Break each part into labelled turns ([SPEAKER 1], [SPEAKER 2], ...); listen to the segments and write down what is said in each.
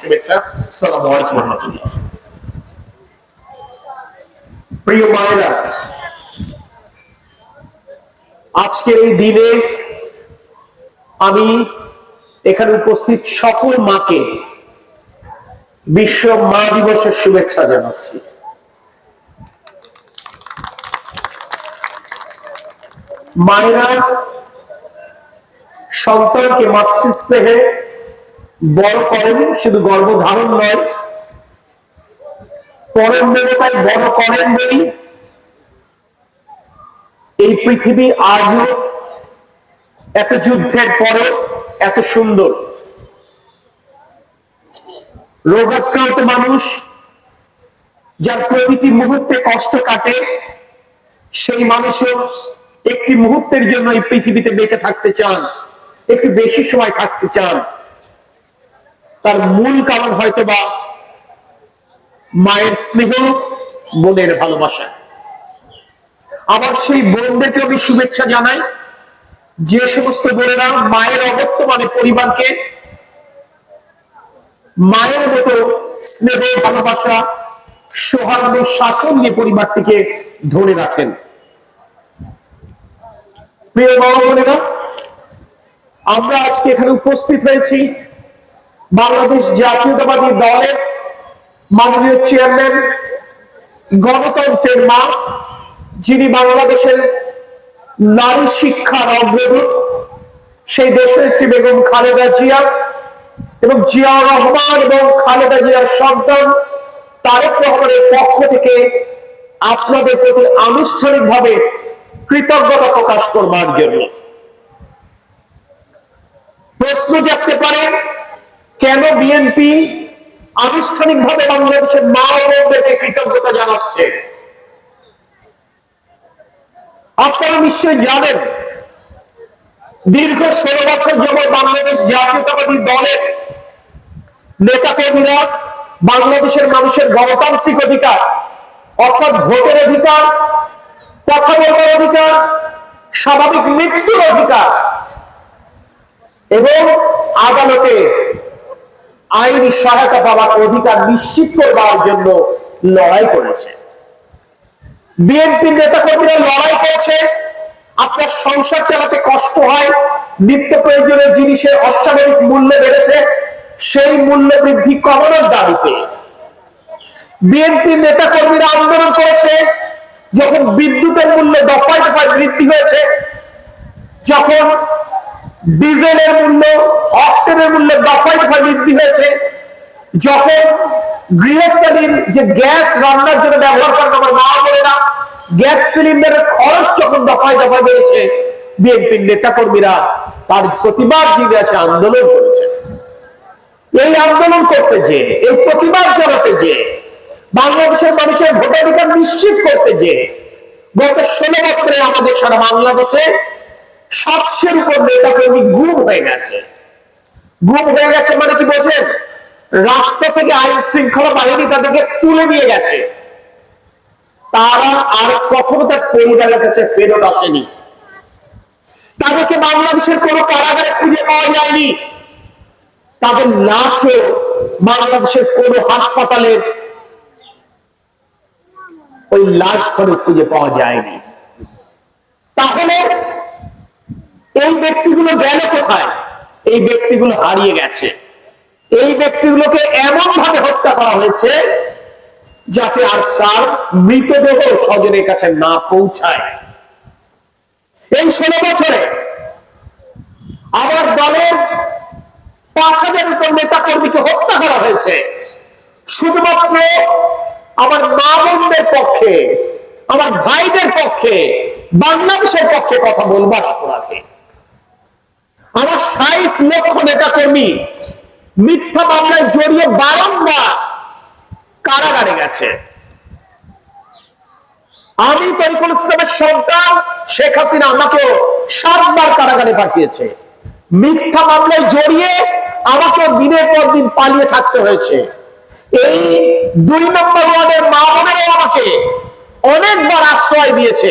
[SPEAKER 1] শুভেচ্ছা। সালাম আলাইকুম রহমতুল্লাহ। প্রিয় মায়েরা আজকের এই দিনে আমি এখানে উপস্থিত সকল মাকে বিশ্ব মা দিবসের শুভেচ্ছা জানাচ্ছি। মায়েরা সন্তানকে মাতৃস্নেহে বড় করেন, শুধু গর্ভ ধারণ নয়, পরম দেবতায় বড় করেন বই এই পৃথিবী আজও এত যুদ্ধের পরে এত সুন্দর। রোগাক্রান্ত মানুষ যার প্রতিটি মুহূর্তে কষ্ট কাটে, সেই মানুষও একটি মুহূর্তের জন্য এই পৃথিবীতে বেঁচে থাকতে চান, একটু বেশি সময় থাকতে চান। তার মূল কারণ হয়তো বা মায়ের স্নেহ, বোনের ভালোবাসা। আবার সেই বোনদেরকে আমি শুভেচ্ছা জানাই। যে সমস্ত বোনেরা মায়ের অবর্তমানে পরিবারকে মায়ের মতো স্নেহ, ভালোবাসা, সৌহার্দ্য, শাসন দিয়ে পরিবারটিকে ধরে রাখেন। প্রিয় বড় বোনেরা, আমরা আজকে এখানে উপস্থিত হয়েছি বাংলাদেশ জাতীয়তাবাদী দলের মাননীয় চেয়ারম্যান, গণতন্ত্রের মা, যিনি বাংলাদেশের নারী শিক্ষার অগ্রদূত, সেই একটি বেগম খালেদা জিয়া এবং জিয়াউর রহমান এবং খালেদা জিয়ার সন্তান তারেক রহমানের পক্ষ থেকে আপনাদের প্রতি আনুষ্ঠানিকভাবে কৃতজ্ঞতা প্রকাশ করবার জন্য। প্রশ্ন জাগতে পারে কেন বিএনপি আনুষ্ঠানিকভাবে বাংলাদেশের মা বোনদেরকে কৃতজ্ঞতা জানাচ্ছে? আপনারা নিশ্চয়ই জানেন, দীর্ঘ ষোলো বছর যেমন বাংলাদেশ জাতীয়তাবাদী দলের নেতাকর্মীরা বাংলাদেশের মানুষের গণতান্ত্রিক অধিকার, অর্থাৎ ভোটের অধিকার, কথা বলবার অধিকার, স্বাভাবিক মৃত্যুর অধিকার এবং আদালতে আইনি সহায়তা পাওয়ার অধিকার নিশ্চিত করবার জন্য লড়াই করেছে। বিএনপি নেতাকর্মীরা লড়াই করেছে। আপনার সংসার চালাতে কষ্ট হয়, নিত্য প্রয়োজনীয় জিনিসের অস্বাভাবিক মূল্য বেড়েছে, সেই মূল্য বৃদ্ধি কমানোর দাবিতে বিএনপি নেতাকর্মীরা আন্দোলন করেছে, যখন বিদ্যুতের মূল্য দফায় দফায় বৃদ্ধি হয়েছে, যখন ডিজেলের মূল্য, অক্টেনের মূল্য দফায় দফায় বৃদ্ধি হয়েছে। যখন গৃহস্থালীর যে গ্যাস রান্নার জন্য ব্যবহার করেন আমার মা বোনেরা গ্যাস সিলিন্ডারের খরচ যখন দফায় দফায় বেড়েছে, বিএনপির নেতা কর্মীরা তার প্রতিবাদ আছে, আন্দোলন করেছে। এই আন্দোলন করতে যে, এই প্রতিবাদ জানাতে যে, বাংলাদেশের মানুষের ভোটাধিকার নিশ্চিত করতে যে, গত ষোলো বছরে আমাদের সারা বাংলাদেশে সাতশের উপর নেতা কর্মী গুম হয়ে গেছে। গুম হয়ে গেছে মানে কি বলছেন? রাস্তা থেকে আইন শৃঙ্খলা বাহিনী তাদেরকে তুলে নিয়ে গেছে। তারা আর কখনো তার পরিবারের কাছে ফেরত আসেনি। তাদেরকে বাংলাদেশের কোন কারাগারে খুঁজে পাওয়া যায়নি। তাদের লাশও বাংলাদেশের কোন হাসপাতালের ওই লাশ ঘরে খুঁজে পাওয়া যায়নি। তাহলে এই ব্যক্তিগুলো গেল কোথায়? এই ব্যক্তিগুলো হারিয়ে গেছে। এই ব্যক্তিগুলোকে এমন ভাবে হত্যা করা হয়েছে যাতে আর তার মৃতদেহ স্বজনের কাছে না পৌঁছায়। এই ষোলো বছরে আমার দলের পাঁচ হাজার উপর নেতা কর্মীকে হত্যা করা হয়েছে। শুধুমাত্র আমার মা বোনদের পক্ষে, আমার ভাইদের পক্ষে, বাংলাদেশের পক্ষে কথা বলবার অপরাধে। আমার ষাট লক্ষ নেতা কর্মী। মিথ্যা মামলায় জড়িয়ে বারংবার কারাগারে গেছে। আমি তরিকুল ইসলামের সন্তান, শেখ হাসিনা আমাকেও সাতবার কারাগারে পাঠিয়েছে। মিথ্যা মামলায় জড়িয়ে আমাকে দিনের পর দিন পালিয়ে থাকতে হয়েছে। এই দুই নম্বর ওয়ার্ডের মা বোনেরাও আমাকে অনেকবার আশ্রয় দিয়েছে।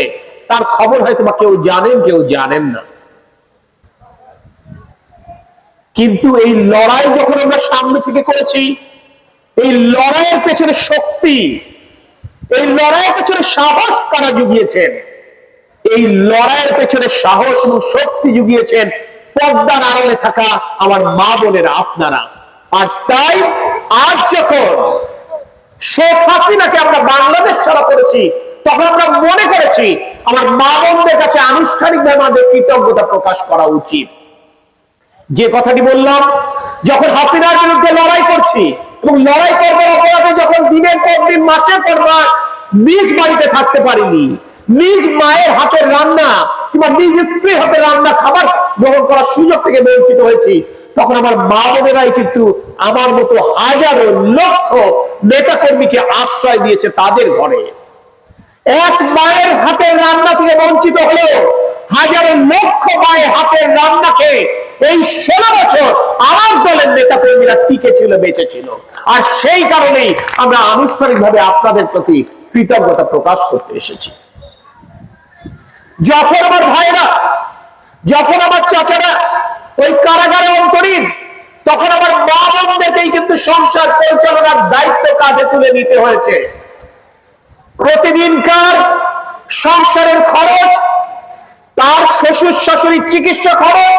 [SPEAKER 1] তার খবর হয়তো বা কেউ জানেন কেউ জানেন না। কিন্তু এই লড়াই যখন আমরা সামনে থেকে করেছি, এই লড়াইয়ের পেছনে শক্তি, এই লড়াইয়ের পেছনে সাহস তারা জুগিয়েছেন? এই লড়াইয়ের পেছনে সাহস এবং শক্তি জুগিয়েছেন পর্দার আড়ালে থাকা আমার মা বোনেরা, আপনারা। আর তাই আজ যখন শেখ হাসিনাকে আমরা বাংলাদেশ ছাড়া করেছি, তখন আমরা মনে করেছি আমার মা বোনদের কাছে আনুষ্ঠানিকভাবে আমাদের কৃতজ্ঞতা প্রকাশ করা উচিত। যে কথাটি বললাম, যখন হাসিনার বিরুদ্ধে লড়াই করছি এবং লড়াই করবার অপরাধে যখন দিনের পর দিন, মাসের পর মাস নিজ বাড়িতে থাকতে পারিনি, নিজ মায়ের হাতের রান্না কিংবা নিজ স্ত্রীর হাতের রান্না খাবার গ্রহণ করার সুযোগ থেকে বঞ্চিত হয়েছি, তখন আমার মা বোনেরাই কিন্তু আমার মতো হাজারো লক্ষ নেতা কর্মীকে আশ্রয় দিয়েছে তাদের ঘরে। এক মায়ের হাতের রান্না থেকে বঞ্চিত হলেও হাজারো লক্ষ মায়ের হাতের রান্নাকে এই ষোলো বছর আমার দলের নেতা কর্মীরা টিকে ছিল বেঁচে ছিল আর সেই কারণেই আমরা আনুষ্ঠানিকভাবে আপনাদের প্রতি কৃতজ্ঞতা প্রকাশ করতে এসেছি। যখন আমার ভাইরা, যখন আমার চাচারা ওই কারাগারে অন্তরীণ, তখন আমার মা বোনদেরকেই কিন্তু সংসার পরিচালনার দায়িত্ব কাজে তুলে নিতে হয়েছে। প্রতিদিনকার সংসারের খরচ তার শ্বশুর শাশুড়ির চিকিৎসা খরচ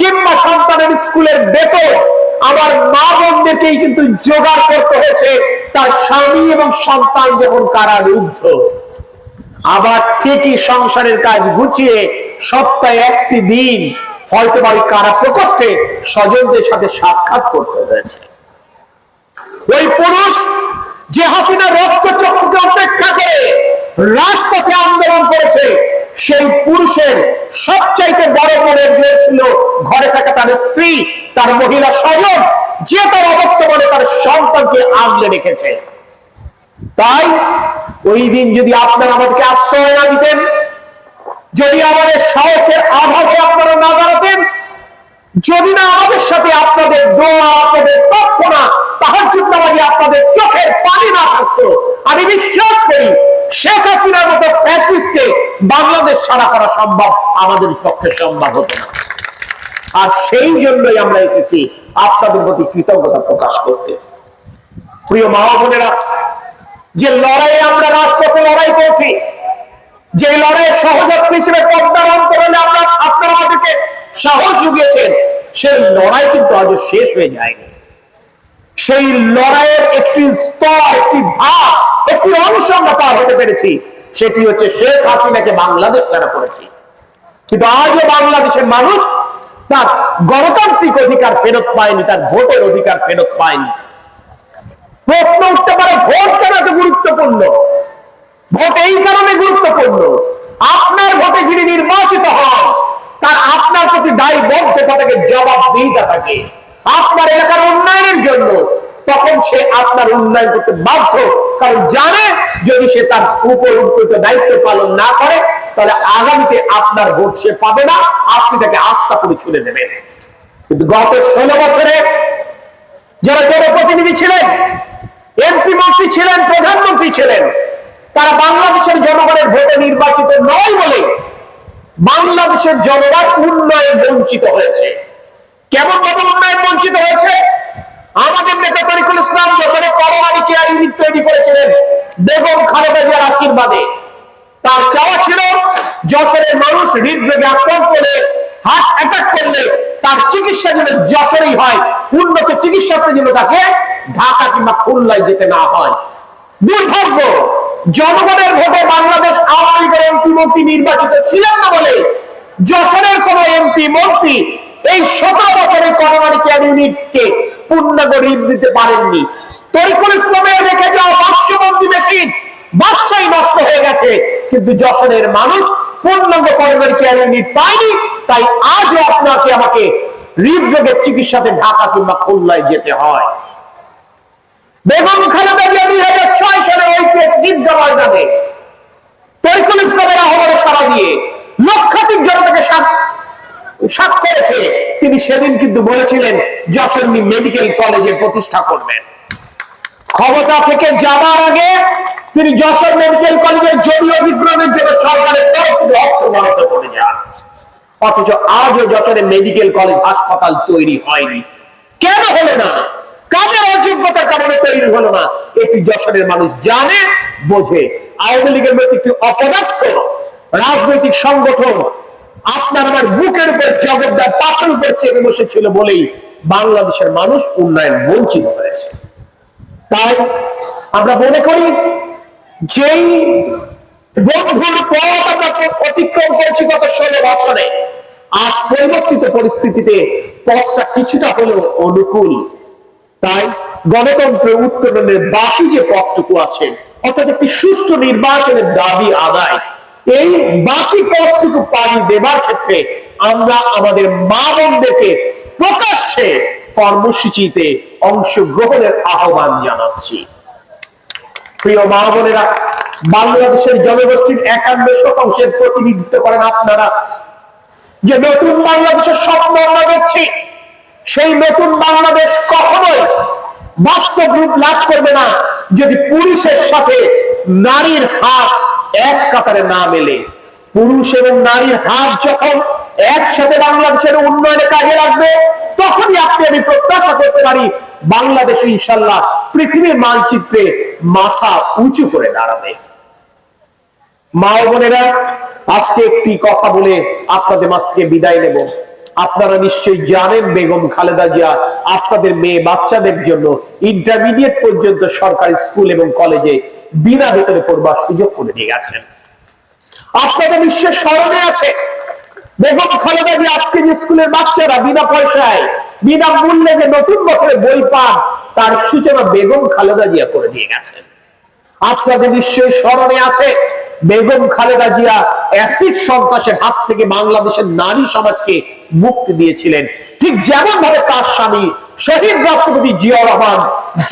[SPEAKER 1] কিংবা সন্তানের স্কুলের বেতন, আমার মা বোনদেরকেই কিন্তু জোগাড় করতে হয়েছে তার স্বামী এবং সন্তান যখন কারারুদ্ধ। আবার ঠিকই সংসারের কাজ গুছিয়ে সপ্তাহে একটি দিন হয়তো বাড়ি কারা প্রকোষ্ঠে স্বজনদের সাথে সাক্ষাৎ করতে হয়েছে। ওই পুরুষ যে হাসিনা রক্ত চক্ষুকে অপেক্ষা করে রাজপথে আন্দোলন করেছে সেই পুরুষের সবচাইতে বড় জোর ছিল ঘরে থাকা তার স্ত্রী, তার মহিলা স্বজন, যে তার অবর্তমানে তার সন্তানকে আগলে রেখেছে। তাই ওই দিন যদি আপনারা আমাদেরকে আশ্রয় না দিতেন, যদি আমাদের সাহসের অভাবে আপনারা না দাঁড়াতেন যদি না আমাদের সাথে আপনাদের দোয়া, আপনাদের প্রার্থনা, তাহার নামাজি আপনাদের চোখের পানি না থাকতো, আমি বিশ্বাস করি শেখ হাসিনার মতো ফ্যাসিস্টকে বাংলাদেশ ছাড়া করা সম্ভব আমাদের পক্ষে সম্ভব হতো না। আর সেই জন্যই আমরা এসেছি আপনাদের প্রতি কৃতজ্ঞতা প্রকাশ করতে। প্রিয় মা বোনেরা, যে লড়াইয়ে আমরা রাজপথে লড়াই করেছি, যে লড়াই সহযাত্রী হিসেবে পদ্মার অন্তরালে আমরা আপনারা আমাদেরকে সাহস জুগিয়েছেন, সেই লড়াই কিন্তু আজ শেষ হয়ে যায়নি। সেই লড়াইয়ের একটি স্তর, একটি ধাপ, একটি অংশ আমরা পার হতে পেরেছি। সেটি হচ্ছে শেখ হাসিনাকে বাংলাদেশ ছাড়া করেছি। কিন্তু আজও বাংলাদেশের মানুষ তার গণতান্ত্রিক অধিকার ফেরত পায়নি, তার ভোটের অধিকার ফেরত পায়নি। প্রশ্ন উঠতে পারে, ভোট কেন এত গুরুত্বপূর্ণ? ভোট এই কারণে গুরুত্বপূর্ণ, আপনার ভোটে যিনি নির্বাচিত হন, তার আপনার প্রতি দায়ী দায়বদ্ধতা থাকে জবাবদিহিতা থাকে। আপনার এলাকার উন্নয়নের জন্য, তখন সে আপনার উন্নয়ন করতে বাধ্য। কারণ জানে, যদি সে তার উপর উপকৃত দায়িত্ব পালন না করে, তাহলে আগামীতে আপনার ভোট সে পাবে না, আপনি তাকে আস্থা করে ছুড়ে দেবেন। কিন্তু গত ষোলো বছরে যারা জনপ্রতিনিধি ছিলেন, এমপি মন্ত্রী ছিলেন, প্রধানমন্ত্রী ছিলেন, তারা বাংলাদেশের জনগণের ভোটে নির্বাচিত নয় বলে বাংলাদেশের জনগণ উন্নয়ন বঞ্চিত হয়েছে। কেমন ভাবে উন্নয়ন বঞ্চিত হয়েছে? আমাদের নেতা তরিকুল ইসলাম যশোরে করোনারি কেয়ার ইউনিট তৈরি করেছিলেন বেগম খালেদা জিয়ার আশীর্বাদে। তার চাওয়া ছিল যশোরের মানুষ হৃদরোগে আক্রান্ত হলে হার্ট অ্যাটাক করলে তার চিকিৎসা যেন যশোরেই হয়, উন্নত চিকিৎসাতে যেন তাকে ঢাকা কিংবা খুলনায় যেতে না হয়। দুর্ভাগ্য, জনগণের ভোটে বাংলাদেশ আওয়ামী লীগের এমপি মন্ত্রী নির্বাচিত ছিলেন না বলে যশোরের কোন এমপি মন্ত্রী এই সতেরো বছরের করোনারি কেয়ার ইউনিটকে পূর্ণাঙ্গ ঋণ দিতে পারেননি? তরিকুল ইসলামের রেখে যাওয়া বাক্সবন্দি মেশিন বাক্সাই নষ্ট হয়ে গেছে। কিন্তু যশোরের মানুষ পূর্ণাঙ্গ করোনারি কেয়ার ইউনিট পায়নি? তাই আজও আপনাকে আমাকে হৃদরোগের চিকিৎসাতে ঢাকা কিংবা খুলনায় যেতে হয়। বেগম খালেদা জিয়া দুই হাজার ছয় সালে ঐতিহাস ঈদগা ময়দানে তরিকুল ইসলামের আহ্বানে সারা দিয়ে লক্ষাধিক জনতাকে সাক্ষ্য রেখে তিনি সেদিন কিন্তু বলেছিলেন যশোরী মেডিকেল কলেজের প্রতিষ্ঠা করবেন। ক্ষমতা থেকে যাবার আগে তিনি যশোর মেডিকেল কলেজের জমি অধিগ্রহণের জন্য সরকারের তরফ থেকে অর্থ বরাদ্দ করে যান। অথচ আজও যশোরে মেডিকেল কলেজ হাসপাতাল তৈরি হয়নি। কেন হলো না? কাদের অযোগ্যতার কারণে তৈরি হলো না? এটি যশোরের মানুষ জানে, বোঝে। আওয়ামী লীগের একটি অপদার্থ রাজনৈতিক সংগঠন আপনার আমার বুকের উপর জগদ্দার পাথর উপর চেপে বসেছিল বলেই বাংলাদেশের মানুষ উন্নয়ন বঞ্চিত হয়েছে। তাই আমরা মনে করি, যেই বন্ধুর পথ আমরা অতিক্রম করেছি গত ষোলো বছরে, আজ পরিবর্তিত পরিস্থিতিতে পথটা কিছুটা হলেও অনুকূল। তাই গণতন্ত্র উত্তরণের বাকি যে পথটুকু আছে, অর্থাৎ একটি সুষ্ঠু নির্বাচনের দাবি আদায় এই বাকি পথটুকু পাড়ি দেবার ক্ষেত্রে আমরা আমাদের মা বোনদেরকে প্রকাশ্যে কর্মসূচিতে অংশগ্রহণের আহ্বান জানাচ্ছি। প্রিয় মা বোনেরা, বাংলাদেশের জনগোষ্ঠীর একান্ন শতাংশের প্রতিনিধিত্ব করেন আপনারা। যে নতুন বাংলাদেশের স্বপ্ন আমরা দেখছি, সেই নতুন বাংলাদেশ কখনোই বাস্তব রূপ লাভ করবে না। যদি পুরুষের সাথে নারীর হাত এক কাতারে না মেলে পুরুষ এবং নারীর হাত যখন একসাথে বাংলাদেশের উন্নয়নে কাজে লাগবে, তখনই আপনি আমি প্রত্যাশা করতে পারি বাংলাদেশ ইনশাল্লাহ পৃথিবীর মানচিত্রে মাথা উঁচু করে দাঁড়াবে। মা বোনেরা, আজকে একটি কথা বলে আপনাদের মাছ থেকে বিদায় নেব। আপনারা নিশ্চয়ই জানেন বেগম খালেদা জিয়া আপনাদের মেয়ে বাচ্চাদের জন্য ইন্টারমিডিয়েট পর্যন্ত সরকারি স্কুল এবং কলেজে বিনা বেতনে পড়বার সুযোগ করে দিয়ে গেছেন। আপনাদের নিশ্চয় স্মরণে আছে, বেগম খালেদা জিয়া আজকে যে স্কুলের বাচ্চারা বিনা পয়সায়, বিনা মূল্যে যে নতুন বছরে বই পান, তার সূচনা বেগম খালেদা জিয়া করে দিয়ে গেছেন। আপনাদের নিশ্চয়ই স্মরণে আছে বেগম খালেদা জিয়া অ্যাসিড সন্ত্রাসের হাত থেকে বাংলাদেশের নারী সমাজকে মুক্তি দিয়েছিলেন। ঠিক যেমন ভাবে তার স্বামী শহীদ রাষ্ট্রপতি জিয়া রহমান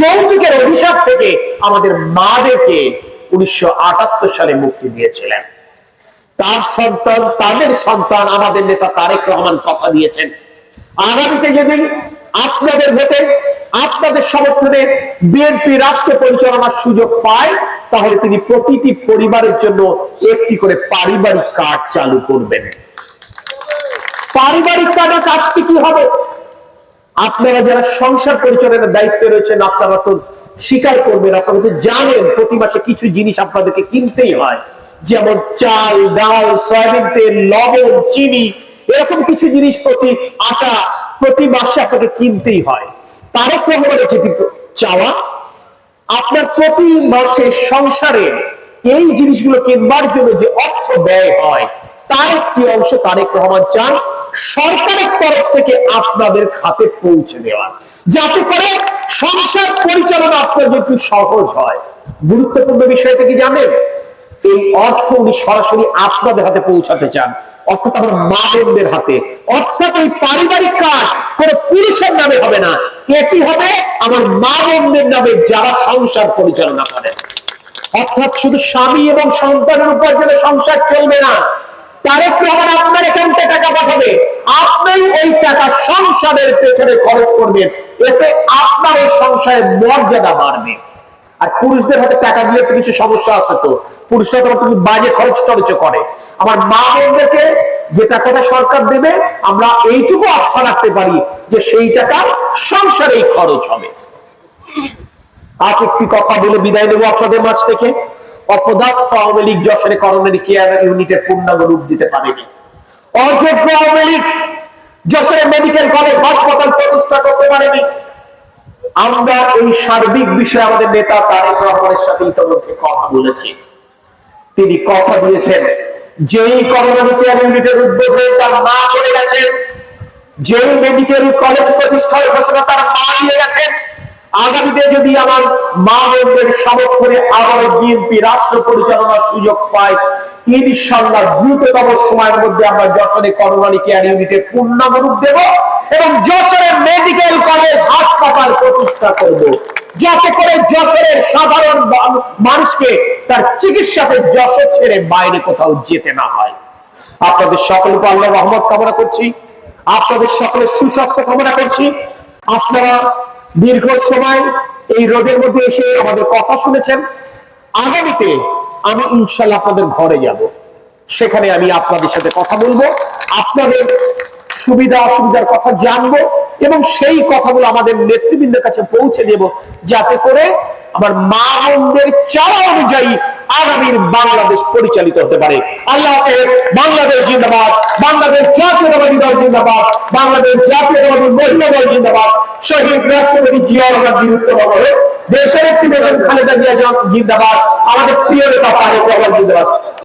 [SPEAKER 1] যৌতুকের অভিশাপ থেকে আমাদের মাদেরকে উনিশশো সালে মুক্তি দিয়েছিলেন। তার সন্তান, তাদের সন্তান আমাদের নেতা তারেক রহমান কথা দিয়েছেন। আগামীতে যদি আপনাদের ভোটে আপনাদের সমর্থনে বিএনপি রাষ্ট্র পরিচালনার সুযোগ পায়, তাহলে তিনি প্রতিটি পরিবারের জন্য একটি করে পারিবারিক কার্ড চালু করবেন। পারিবারিক কার্ডের কাজটি কি হবে? আপনারা যারা সংসার পরিচালনার দায়িত্বে রয়েছেন, আপনারা তো স্বীকার করবেন, আপনারা তো জানেন প্রতি মাসে কিছু জিনিস আপনাদেরকে কিনতেই হয়। যেমন চাল, ডাল, সয়াবিন তেল, লবণ, চিনি, এরকম কিছু জিনিস প্রতি আটা, প্রতি মাসে আপনাকে কিনতেই হয়। তারক রহমানের যেটি চাওয়া, আপনার প্রতি মাসে সংসারে এই জিনিসগুলো কিনবার জন্য যে অর্থ ব্যয় হয়, তার একটি অংশ তারেক রহমান চান সরকারের তরফ থেকে আপনাদের খাতে পৌঁছে দেওয়া যাতে করে সংসার পরিচালনা আপনার একটু সহজ হয়। গুরুত্বপূর্ণ বিষয়টা কি জানেন? এই অর্থ উনি সরাসরি আপনাদের হাতে পৌঁছাতে চান। অর্থাৎ আমার মা বোনদের হাতে। অর্থাৎ এই পারিবারিক কাজ কোন পুরুষের নামে হবে না। এটি হবে আমার মা বোনদের নামে যারা সংসার পরিচালনা করেন অর্থাৎ শুধু স্বামী এবং সন্তানের উপর উপার্জনে সংসার চলবে না তারেক রহমান আপনার অ্যাকাউন্টে টাকা পাঠাবে। আপনি এই টাকা সংসারের পেছনে খরচ করবেন। এতে আপনার এই সংসারের মর্যাদা বাড়বে। আর পুরুষদের হাতে টাকা দিলে তো কিছু সমস্যা আছে তো। পুরুষরা তো কিছু বাজে খরচ টরচ করে। আমার মা বোনদেরকে যে টাকাটা সরকার দেবে, আমরা এইটুকু আস্থা রাখতে পারি যে সেই টাকা সংসারেই খরচ হবে। আজ একটি কথা বলে বিদায় নেব আপনাদের মাঝ থেকে। অপদার্থ আওয়ামী লীগ যশোরে করোনারি কেয়ার ইউনিটের পূর্ণাঙ্গ রূপ দিতে পারেনি। অযোগ্য আওয়ামী লীগ যশোরে মেডিকেল কলেজ হাসপাতাল প্রতিষ্ঠা করতে পারেনি। আমরা এই সার্বিক বিষয়ে আমাদের নেতা তারেক রহমানের সাথে ইতিমধ্যে কথা বলেছি। তিনি কথা দিয়েছেন, যেই কেয়ার ইউনিটের উদ্বোধন তার মা করে গেছেন, যেই মেডিকেল কলেজ প্রতিষ্ঠার ঘোষণা তার মা দিয়ে গেছেন আগামীতে যদি আমার মা বোনদের সমর্থনে আবার বিএনপি রাষ্ট্র পরিচালনার সুযোগ পায় ইনশাল্লাহ দ্রুততম সময়ের মধ্যে আমরা যশোরে করোনারি কেয়ার ইউনিটের পূর্ণাঙ্গ রূপ দেব এবং যশোরে মেডিকেল কলেজ হাসপাতাল প্রতিষ্ঠা করব। যাতে করে যশোরের সাধারণ মানুষকে তার চিকিৎসাকে যশোর ছেড়ে বাইরে কোথাও যেতে না হয়। আপনাদের সকলকে আল্লাহ রহমত কামনা করছি। আপনাদের সকলের সুস্বাস্থ্য কামনা করছি। আপনারা দীর্ঘ সময় এই রোদের মধ্যে এসে আমাদের কথা শুনেছেন। আগামীতে আমি ইনশাল্লাহ আপনাদের ঘরে যাব। সেখানে আমি আপনাদের সাথে কথা বলব, আপনাদের সুবিধা অসুবিধার কথা জানব এবং সেই কথাগুলো আমাদের নেতৃবৃন্দের কাছে পৌঁছে দেব, যাতে করে আমার মা বোনদের চাওয়া অনুযায়ী আগামীর বাংলাদেশ পরিচালিত হতে পারে। আল্লাহ বাংলাদেশ জিন্দাবাদ, বাংলাদেশ জাতীয়তাবাদী দল জিন্দাবাদ, বাংলাদেশ জাতীয়তাবাদী মহিলা দল জিন্দাবাদ। শহীদ রাষ্ট্রপতি জিয়া রহমান হবে দেশের একটি বেতন খালেদা জিয়া জিন্দাবাদ, আমাদের প্রিয় নেতা তারেক জিন্দাবাদ।